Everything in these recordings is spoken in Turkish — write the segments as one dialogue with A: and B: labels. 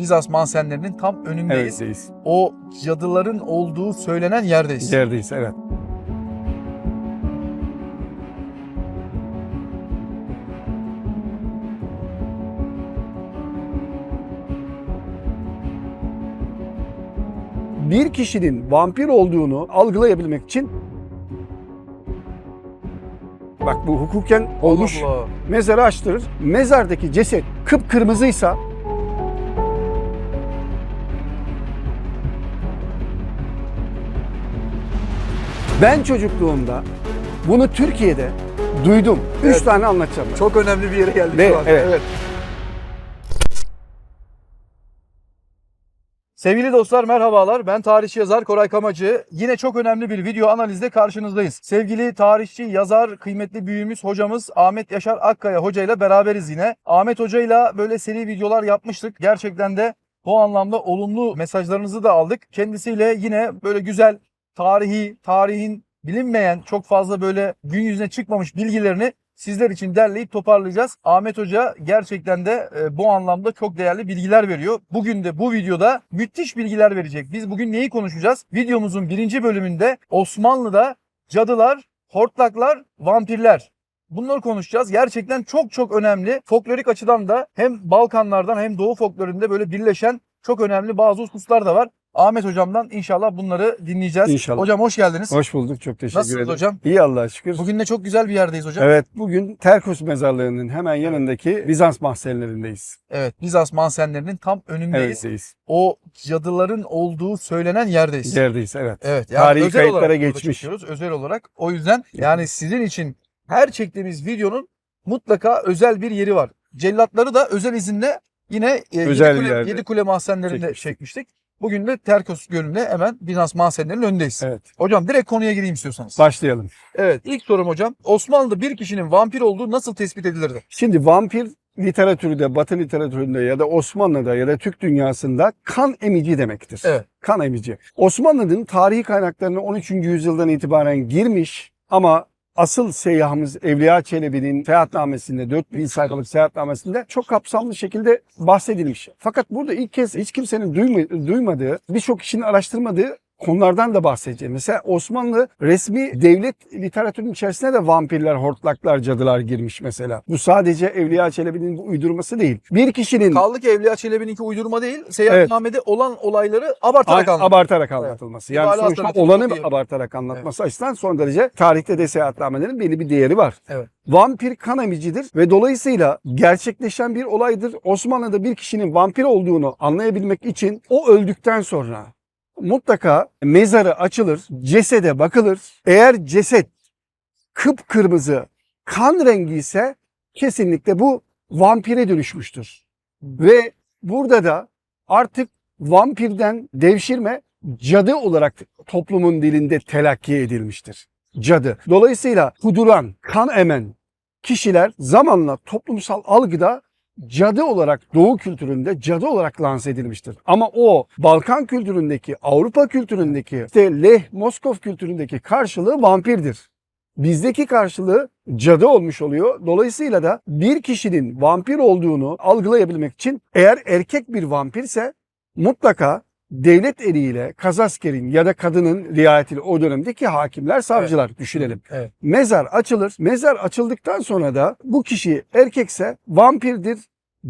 A: Bizans mansenlerinin tam önündeyiz.
B: Evet'teyiz.
A: O cadıların olduğu söylenen yerdeyiz.
B: Yerdeyiz evet. Bir kişinin vampir olduğunu algılayabilmek için Bak bu hukuken olmuş.
A: Allah.
B: Mezarı açtırır. Mezardaki ceset kıpkırmızıysa Ben çocukluğumda bunu Türkiye'de duydum. Üç
A: Evet.
B: tane anlatacağım. ben.
A: Çok önemli bir yere geldik
B: Ve-
A: şu an.
B: evet.
A: Sevgili dostlar merhabalar. Ben tarihçi yazar Koray Kamacı. Yine çok önemli bir video analizde karşınızdayız. Sevgili tarihçi, yazar, kıymetli büyüğümüz, hocamız Ahmet Yaşar Akkaya Hoca ile beraberiz yine. Ahmet Hoca ile böyle seri videolar yapmıştık. Gerçekten de bu anlamda olumlu mesajlarınızı da aldık. Kendisiyle yine böyle güzel tarihi, tarihin bilinmeyen çok fazla böyle gün yüzüne çıkmamış bilgilerini sizler için derleyip toparlayacağız. Ahmet Hoca gerçekten de e, bu anlamda çok değerli bilgiler veriyor. Bugün de bu videoda müthiş bilgiler verecek. Biz bugün neyi konuşacağız? Videomuzun birinci bölümünde Osmanlı'da cadılar, hortlaklar, vampirler. Bunları konuşacağız. Gerçekten çok çok önemli. Folklorik açıdan da hem Balkanlardan hem Doğu folkloründe böyle birleşen çok önemli bazı hususlar da var. Ahmet hocamdan inşallah bunları dinleyeceğiz.
B: İnşallah.
A: Hocam hoş geldiniz.
B: Hoş bulduk. Çok teşekkür
A: Nasılsınız
B: ederim.
A: hocam?
B: İyi Allah'a şükür.
A: Bugün de çok güzel bir yerdeyiz hocam.
B: Evet bugün Terkos mezarlığının hemen yanındaki Bizans mahzenlerindeyiz.
A: Evet, Bizans mansenlerinin tam önündeyiz.
B: Evet'teyiz.
A: O cadıların olduğu söylenen yerdeyiz.
B: Yerdeyiz evet.
A: Evet. Yani
B: Tarihi
A: özel
B: kayıtlara geçmiş.
A: özel olarak. O yüzden yani sizin için her çektiğimiz videonun mutlaka özel bir yeri var. Cellatları da özel izinle yine e,
B: Özel bir
A: Yedikule,
B: yerde
A: Yedikule mahzenlerinde
B: çekmiştik.
A: çekmiştik. Bugün de Terkos Gölü'nde hemen Bizans mahzenlerinin önündeyiz.
B: Evet.
A: Hocam direkt konuya gireyim istiyorsanız.
B: Başlayalım.
A: Evet ilk sorum hocam. Osmanlı'da bir kişinin vampir olduğu nasıl tespit edilirdi?
B: Şimdi vampir literatürde, Batı literatüründe ya da Osmanlı'da ya da Türk dünyasında kan emici demektir.
A: Evet.
B: Kan emici. Osmanlı'nın tarihi kaynaklarına 13. yüzyıldan itibaren girmiş ama asıl seyyahımız Evliya Çelebi'nin seyahatnamesinde, 4000 sayfalık seyahatnamesinde çok kapsamlı şekilde bahsedilmiş. Fakat burada ilk kez hiç kimsenin duyma- duymadığı, birçok kişinin araştırmadığı konulardan da bahsedeceğim. Mesela Osmanlı resmi devlet literatürünün içerisine de vampirler, hortlaklar, cadılar girmiş mesela. Bu sadece Evliya Çelebi'nin uydurması değil. Bir kişinin
A: Kaldı ki Evliya Çelebi'ninki uydurma değil, seyahatnamede olan olayları abartarak
B: A-
A: anlatıyor.
B: abartarak anlatılması. Yani
A: İbare
B: sonuçta olanı abartarak anlatması açısından son derece tarihte de seyahatnamelerin belli bir değeri var.
A: Evet.
B: Vampir kan emicidir ve dolayısıyla gerçekleşen bir olaydır. Osmanlı'da bir kişinin vampir olduğunu anlayabilmek için o öldükten sonra mutlaka mezarı açılır, cesede bakılır. Eğer ceset kıpkırmızı kan rengi ise kesinlikle bu vampire dönüşmüştür. Ve burada da artık vampirden devşirme cadı olarak toplumun dilinde telakki edilmiştir. Cadı. Dolayısıyla kuduran, kan emen kişiler zamanla toplumsal algıda cadı olarak Doğu kültüründe cadı olarak lanse edilmiştir. Ama o Balkan kültüründeki, Avrupa kültüründeki, işte Leh, Moskov kültüründeki karşılığı vampirdir. Bizdeki karşılığı cadı olmuş oluyor. Dolayısıyla da bir kişinin vampir olduğunu algılayabilmek için eğer erkek bir vampirse mutlaka devlet eliyle kazaskerin ya da kadının riayetiyle o dönemdeki hakimler, savcılar düşünelim.
A: Evet.
B: Mezar açılır. Mezar açıldıktan sonra da bu kişi erkekse vampirdir,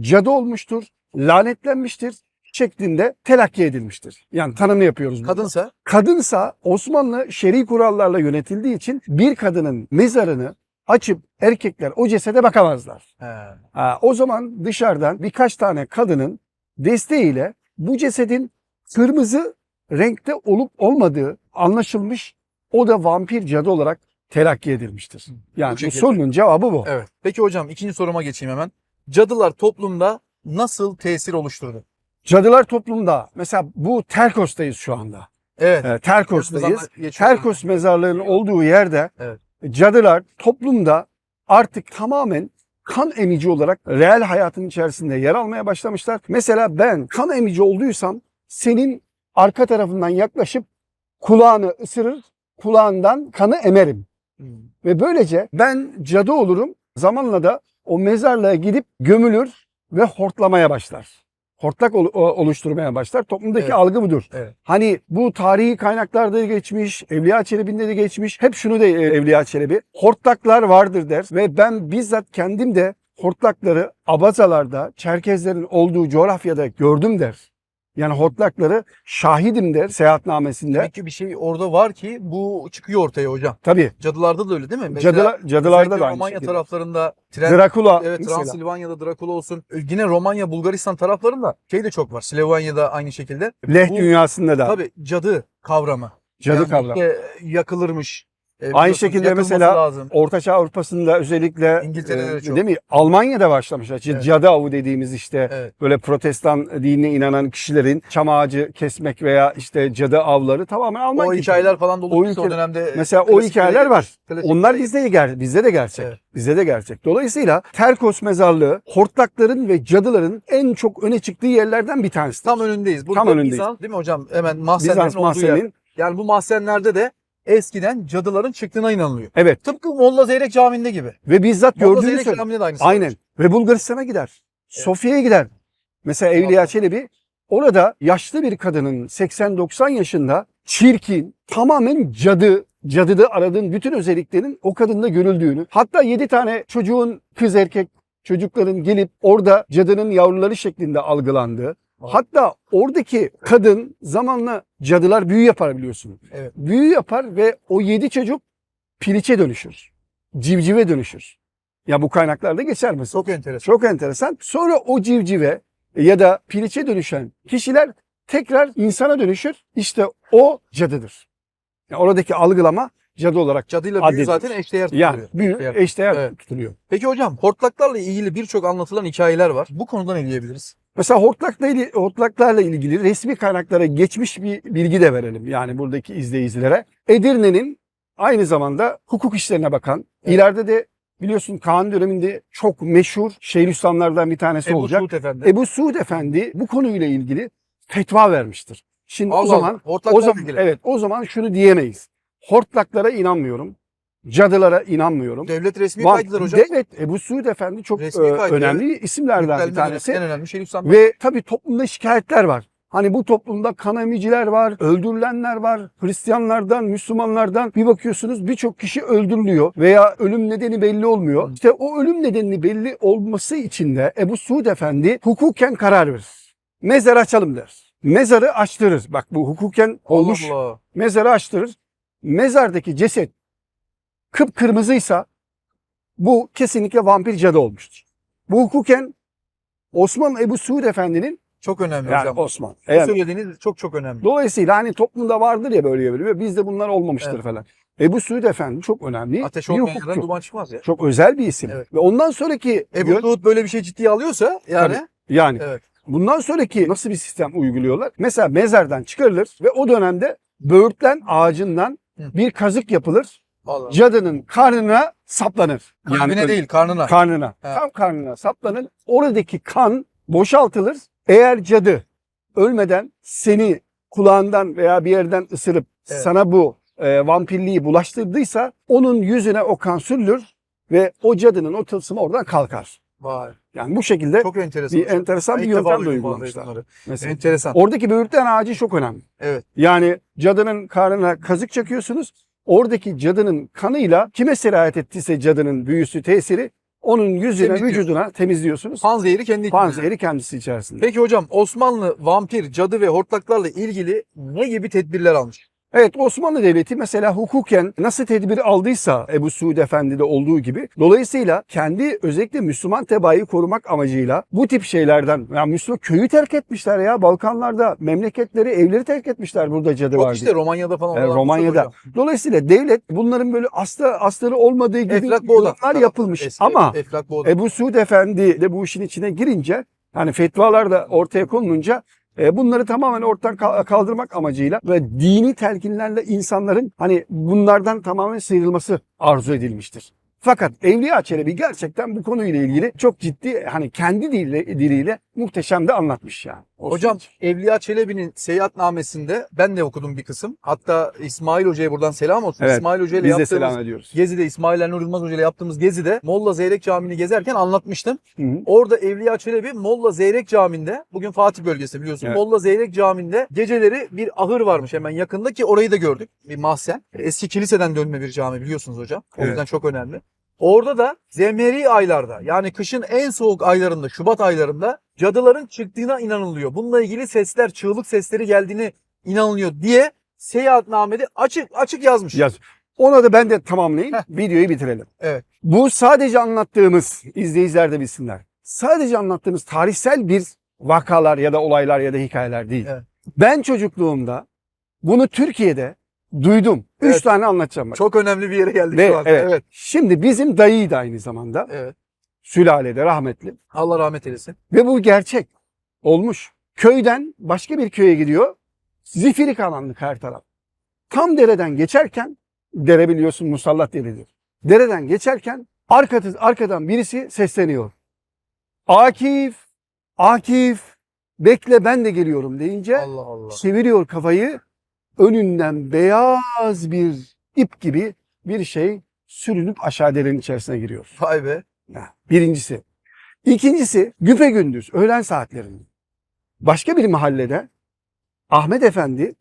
B: cadı olmuştur, lanetlenmiştir şeklinde telakki edilmiştir. Yani tanımını yapıyoruz. burada.
A: Kadınsa
B: Kadınsa Osmanlı şer'i kurallarla yönetildiği için bir kadının mezarını açıp erkekler o cesede bakamazlar.
A: He.
B: Ha, o zaman dışarıdan birkaç tane kadının desteğiyle bu cesedin kırmızı renkte olup olmadığı anlaşılmış. O da vampir cadı olarak telakki edilmiştir. Yani
A: Bu
B: bu, sorunun cevabı bu.
A: Evet. Peki hocam ikinci soruma geçeyim hemen. Cadılar toplumda nasıl tesir oluşturdu?
B: Cadılar toplumda mesela bu Terkos'tayız şu anda.
A: Evet.
B: Ee, Terkos'tayız. Terkos mezarlığının olduğu yerde
A: Evet.
B: cadılar toplumda artık tamamen kan emici olarak reel hayatın içerisinde yer almaya başlamışlar. Mesela ben kan emici olduysam senin arka tarafından yaklaşıp kulağını ısırır, kulağından kanı emerim.
A: Hmm.
B: Ve böylece ben cadı olurum. Zamanla da o mezarlığa gidip gömülür ve hortlamaya başlar. hortlak ol- oluşturmaya başlar. Toplumdaki
A: Evet.
B: algı budur.
A: Evet.
B: Hani bu tarihi kaynaklarda da geçmiş, Evliya Çelebi'nde de geçmiş. Hep şunu da e, Evliya Çelebi, hortlaklar vardır der ve ben bizzat kendim de hortlakları Abazalarda, Çerkezlerin olduğu coğrafyada gördüm der. Yani hortlakları şahidim der seyahatnamesinde.
A: Demek ki bir şey orada var ki bu çıkıyor ortaya hocam.
B: Tabii.
A: Cadılarda da öyle değil mi? Mesela
B: Cadılar, cadılarda da aynı
A: Romanya
B: şekilde.
A: taraflarında tren,
B: Drakula
A: evet
B: mesela.
A: Transilvanya'da Drakula olsun. Yine Romanya, Bulgaristan taraflarında şey de çok var. Slovanya'da aynı şekilde.
B: Leh
A: Bu-
B: dünyasında da
A: Tabii cadı kavramı.
B: cadı
A: Yani
B: kavramı.
A: işte yakılırmış. E,
B: Aynı şekilde mesela
A: lazım.
B: Ortaçağ Avrupa'sında özellikle
A: İngiltere'de de
B: e,
A: çok.
B: değil mi? Almanya'da başlamışlar. İşte
A: Evet.
B: Cadı avı dediğimiz işte
A: Evet.
B: böyle protestan dinine inanan kişilerin çam ağacı kesmek veya işte cadı avları tamamen Alman
A: O
B: kültürü.
A: hikayeler falan dolu.
B: O ülke-
A: o dönemde
B: Mesela o hikayeler var. Onlar
A: geçmiş.
B: bizde de ger bizde de gerçek.
A: Evet.
B: Bizde de gerçek. Dolayısıyla Terkos mezarlığı hortlakların ve cadıların en çok öne çıktığı yerlerden bir tanesi.
A: tam önündeyiz. Burada
B: Tam önündeyiz.
A: Bizans değil mi hocam? Hemen mahzenlerin
B: Bizans
A: olduğu yer. Yani bu mahzenlerde de eskiden cadıların çıktığına inanılıyor.
B: Evet.
A: Tıpkı Molla Zeyrek Camii'nde gibi.
B: Ve bizzat
A: Molla
B: gördüğünü
A: Zeyrek
B: söyle.
A: Camii'nde de aynısı.
B: Aynen. Ve Bulgaristan'a gider. Sofya'ya gider. Mesela Evliya Çelebi orada yaşlı bir kadının 80-90 yaşında çirkin, tamamen cadı, cadıda aradığın bütün özelliklerin o kadında görüldüğünü, hatta 7 tane çocuğun kız erkek çocukların gelip orada cadının yavruları şeklinde algılandığı, hatta oradaki kadın zamanla cadılar büyü yapar biliyorsun.
A: Evet.
B: Büyü yapar ve o 7 çocuk piliçe dönüşür. Civcive dönüşür. Ya bu kaynaklarda geçer mesela.
A: Çok enteresan.
B: Çok enteresan. Sonra o civcive ya da piliçe dönüşen kişiler tekrar insana dönüşür. İşte o cadıdır. Yani oradaki algılama cadı olarak
A: Cadıyla büyü zaten eşdeğer tutuluyor.
B: yani büyü
A: Eşdeğer. Evet.
B: tutuluyor.
A: Peki hocam hortlaklarla ilgili birçok anlatılan hikayeler var. Bu konuda ne diyebiliriz?
B: Mesela hortlakla ilgili, hortlaklarla ilgili resmi kaynaklara geçmiş bir bilgi de verelim. Yani buradaki izleyicilere. Edirne'nin aynı zamanda hukuk işlerine bakan,
A: Evet.
B: ileride de biliyorsun Kaan döneminde çok meşhur Şeyhülislamlardan bir tanesi
A: Ebu
B: olacak.
A: Suud Efendi.
B: Ebu Suud Efendi bu konuyla ilgili fetva vermiştir. Şimdi o
A: Allah
B: zaman
A: Allah, hortlaklarla
B: o zaman
A: ilgili.
B: evet o zaman şunu diyemeyiz. Hortlaklara inanmıyorum. Cadılara inanmıyorum.
A: Devlet resmi
B: Van-
A: kaydıdır hocam.
B: Evet Ebu Suud Efendi çok
A: Resmi
B: e,
A: kaydı,
B: önemli isimlerden bir tanesi.
A: En önemli şey Hüsam.
B: Ve tabii toplumda şikayetler var. Hani bu toplumda kan emiciler var, öldürülenler var. Hristiyanlardan, Müslümanlardan bir bakıyorsunuz birçok kişi öldürülüyor veya ölüm nedeni belli olmuyor. İşte o ölüm nedeni belli olması için de Ebu Suud Efendi hukuken karar verir. Mezar açalım der. Mezarı açtırır. Bak bu hukuken olmuş.
A: Allah Allah.
B: Mezarı açtırır. Mezardaki ceset kıpkırmızıysa bu kesinlikle vampir cadı olmuştur. Bu hukuken Osman Ebu Suud Efendi'nin
A: Çok önemli
B: yani
A: hocam.
B: Osman. Eğer,
A: söylediğiniz çok çok önemli.
B: dolayısıyla hani toplumda vardır ya böyle böyle bizde bunlar olmamıştır
A: Evet.
B: falan. Ebu Suud Efendi çok önemli
A: Ateş olmayan yerden duman çıkmaz ya.
B: Çok özel bir isim.
A: Evet.
B: Ve ondan sonraki
A: Ebu
B: yön-
A: Suud böyle bir şey ciddiye alıyorsa yani
B: yani
A: evet.
B: bundan sonraki nasıl bir sistem uyguluyorlar? Mesela mezardan çıkarılır ve o dönemde böğürtlen ağacından. Bir kazık yapılır.
A: Allah.
B: Cadının karnına saplanır.
A: Kalbine
B: öyle-
A: değil karnına.
B: Karnına.
A: Ha.
B: Tam karnına saplanır. Oradaki kan boşaltılır. Eğer cadı ölmeden seni kulağından veya bir yerden ısırıp
A: Evet.
B: sana bu e, vampirliği bulaştırdıysa onun yüzüne o kan sürülür ve o cadının o tılsımı oradan kalkar.
A: Vay.
B: Yani bu şekilde
A: Çok enteresan.
B: bir enteresan
A: Ben
B: bir yöntem de uygulamışlar. Mesela.
A: Enteresan.
B: Oradaki böğürtlen ağacı çok önemli.
A: Evet.
B: Yani cadının karnına kazık çakıyorsunuz. Oradaki cadının kanıyla kime sirayet ettiyse cadının büyüsü, tesiri onun yüzüne, vücuduna temizliyorsunuz.
A: Panzehiri kendi içinde.
B: Panzehri kendisi içerisinde.
A: Peki hocam Osmanlı vampir, cadı ve hortlaklarla ilgili ne gibi tedbirler almış?
B: Evet Osmanlı Devleti mesela hukuken nasıl tedbir aldıysa Ebu Suud Efendi'de olduğu gibi dolayısıyla kendi özellikle Müslüman tebaayı korumak amacıyla bu tip şeylerden yani Müslüman köyü terk etmişler ya Balkanlarda memleketleri evleri terk etmişler burada cadı var
A: işte. Romanya'da falan. Olan
B: Romanya'da.
A: hocam.
B: Dolayısıyla devlet bunların böyle aslı asları olmadığı gibi
A: Eflak Boğda.
B: yorumlar yapılmış.
A: Eski
B: Ama
A: Eflak.
B: Ebu Suud Efendi de bu işin içine girince hani fetvalar da ortaya konulunca e, bunları tamamen ortadan kal- kaldırmak amacıyla ve dini telkinlerle insanların hani bunlardan tamamen sıyrılması arzu edilmiştir. Fakat Evliya Çelebi gerçekten bu konuyla ilgili çok ciddi hani kendi diliyle, diliyle muhteşem de anlatmış yani.
A: Hocam. Evliya Çelebi'nin seyahatnamesinde ben de okudum bir kısım. Hatta İsmail Hoca'ya buradan selam olsun.
B: Evet,
A: İsmail Hoca ile
B: biz de
A: yaptığımız
B: selam ediyoruz.
A: Gezi'de İsmail Nur Yılmaz Hoca ile yaptığımız Gezi'de Molla Zeyrek Camii'ni gezerken anlatmıştım.
B: Hı hı.
A: Orada Evliya Çelebi Molla Zeyrek Camii'nde bugün Fatih bölgesi biliyorsun.
B: Evet.
A: Molla Zeyrek Camii'nde geceleri bir ahır varmış hemen yakında ki orayı da gördük. Bir mahzen. Eski kiliseden dönme bir cami biliyorsunuz hocam. O
B: Evet.
A: yüzden çok önemli. Orada da zemheri aylarda yani kışın en soğuk aylarında Şubat aylarında cadıların çıktığına inanılıyor. Bununla ilgili sesler çığlık sesleri geldiğini inanılıyor diye seyahatnamede açık açık yazmış.
B: Yaz. Ona da ben de tamamlayayım.
A: Heh.
B: Videoyu bitirelim.
A: Evet.
B: Bu sadece anlattığımız, izleyiciler de bilsinler. Sadece anlattığımız tarihsel bir vakalar ya da olaylar ya da hikayeler değil.
A: Evet.
B: Ben çocukluğumda bunu Türkiye'de duydum. Üç
A: Evet.
B: tane anlatacağım. Bak.
A: Çok önemli bir yere geldik
B: Ve
A: şu an.
B: evet.
A: evet.
B: Şimdi bizim dayıydı aynı zamanda.
A: Evet.
B: Sülalede rahmetli.
A: Allah rahmet eylesin.
B: Ve bu gerçek. Olmuş. Köyden başka bir köye gidiyor. Zifiri karanlık her taraf. Tam dereden geçerken, dere biliyorsun musallat deredir. Dereden geçerken arkası, arkadan birisi sesleniyor. Akif, Akif, bekle ben de geliyorum deyince
A: Allah Allah.
B: çeviriyor kafayı. Önünden beyaz bir ip gibi bir şey sürünüp aşağı derenin içerisine giriyor.
A: Vay be.
B: Birincisi. İkincisi güpe gündüz öğlen saatlerinde. Başka bir mahallede Ahmet Efendi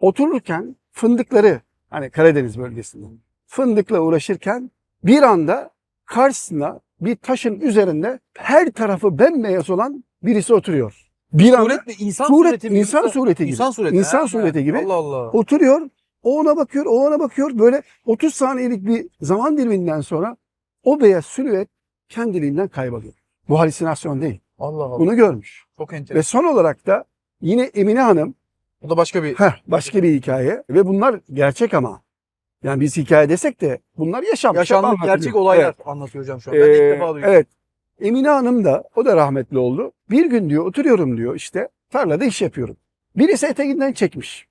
B: otururken fındıkları hani Karadeniz bölgesinde fındıkla uğraşırken bir anda karşısına bir taşın üzerinde her tarafı bembeyaz olan birisi oturuyor. Bir anda
A: Suret mi? İnsan
B: suret,
A: sureti mi?
B: insan sureti gibi.
A: İnsan sureti.
B: İnsan sureti gibi.
A: Allah Allah.
B: Oturuyor, o ona bakıyor, o ona bakıyor. Böyle 30 saniyelik bir zaman diliminden sonra o beyaz silüet kendiliğinden kayboluyor. Bu halüsinasyon değil.
A: Allah Allah.
B: Bunu görmüş.
A: Çok
B: Ve
A: enteresan.
B: son olarak da yine Emine Hanım,
A: Bu da başka bir
B: heh, başka bir hikaye ve bunlar gerçek ama. Yani biz hikaye desek de bunlar yaşanmış.
A: yaşanmış gerçek olaylar
B: Evet.
A: anlatıyor hocam şu an. Ben de ilk
B: Ee,
A: defa duyuyorum.
B: evet. Emine Hanım da o da rahmetli oldu. Bir gün diyor oturuyorum diyor işte tarlada iş yapıyorum. Birisi eteğinden çekmiş.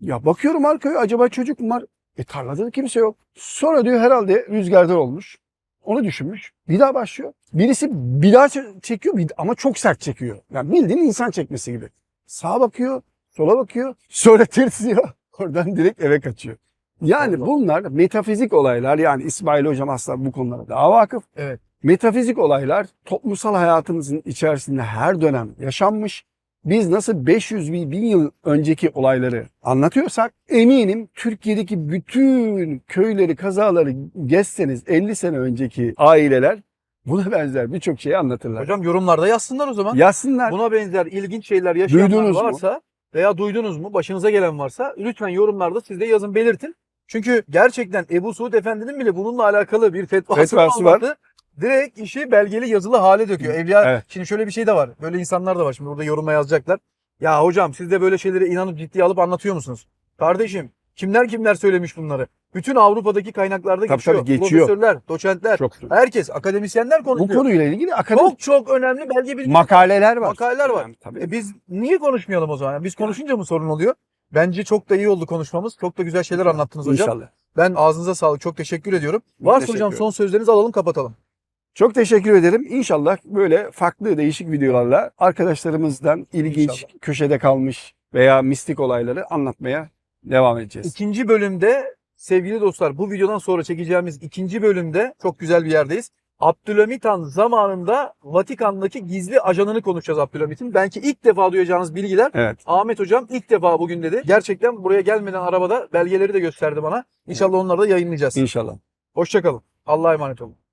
B: Ya bakıyorum arkaya acaba çocuk mu var? E tarlada da kimse yok. Sonra diyor herhalde rüzgardan olmuş. Onu düşünmüş. Bir daha başlıyor. Birisi bir daha çekiyor ama çok sert çekiyor. Yani bildiğin insan çekmesi gibi. Sağa bakıyor, sola bakıyor. Sonra tırsıyor. Oradan direkt eve kaçıyor. Yani
A: Allah.
B: bunlar metafizik olaylar. Yani İsmail Hocam aslında bu konulara daha vakıf.
A: Evet.
B: Metafizik olaylar toplumsal hayatımızın içerisinde her dönem yaşanmış. Biz nasıl 500 bin, 1000 yıl önceki olayları anlatıyorsak eminim Türkiye'deki bütün köyleri, kazaları gezseniz 50 sene önceki aileler buna benzer birçok şeyi anlatırlar.
A: Hocam yorumlarda yazsınlar o zaman.
B: Yazsınlar.
A: Buna benzer ilginç şeyler yaşayanlar
B: Duydunuz mu?
A: varsa veya duydunuz mu, başınıza gelen varsa lütfen yorumlarda siz de yazın belirtin. Çünkü gerçekten Ebu Suud Efendi'nin bile bununla alakalı bir fetvası,
B: Fetvası var.
A: Direkt işi belgeli yazılı hale döküyor. Evliya
B: Evet.
A: şimdi şöyle bir şey de var. Böyle insanlar da var. Şimdi burada yoruma yazacaklar. Ya hocam siz de böyle şeylere inanıp ciddiye alıp anlatıyor musunuz? Kardeşim kimler kimler söylemiş bunları? Bütün Avrupa'daki kaynaklarda
B: Tabii
A: geçiyor.
B: tabii geçiyor.
A: Profesörler, doçentler,
B: Çok.
A: herkes, akademisyenler
B: Bu
A: konuşuyor.
B: konuyla ilgili akademik
A: çok çok önemli belge bilgi
B: makaleler var.
A: makaleler var.
B: Yani tabii.
A: E biz niye konuşmayalım o zaman? Yani biz konuşunca mı sorun oluyor? Bence çok da iyi oldu konuşmamız. Çok da güzel şeyler anlattınız hocam.
B: İnşallah.
A: Ben ağzınıza sağlık. Çok teşekkür ediyorum.
B: Teşekkür
A: hocam son sözlerinizi alalım kapatalım.
B: Çok teşekkür ederim. İnşallah böyle farklı değişik videolarla arkadaşlarımızdan ilginç,
A: İnşallah.
B: köşede kalmış veya mistik olayları anlatmaya devam edeceğiz.
A: İkinci bölümde sevgili dostlar bu videodan sonra çekeceğimiz ikinci bölümde çok güzel bir yerdeyiz. Abdülhamit Han zamanında Vatikan'daki gizli ajanını konuşacağız Abdülhamit'in. Belki ilk defa duyacağınız bilgiler.
B: Evet.
A: Ahmet hocam ilk defa bugün dedi. Gerçekten buraya gelmeden arabada belgeleri de gösterdi bana. İnşallah onları da yayınlayacağız.
B: İnşallah.
A: Hoşçakalın. Allah'a emanet olun.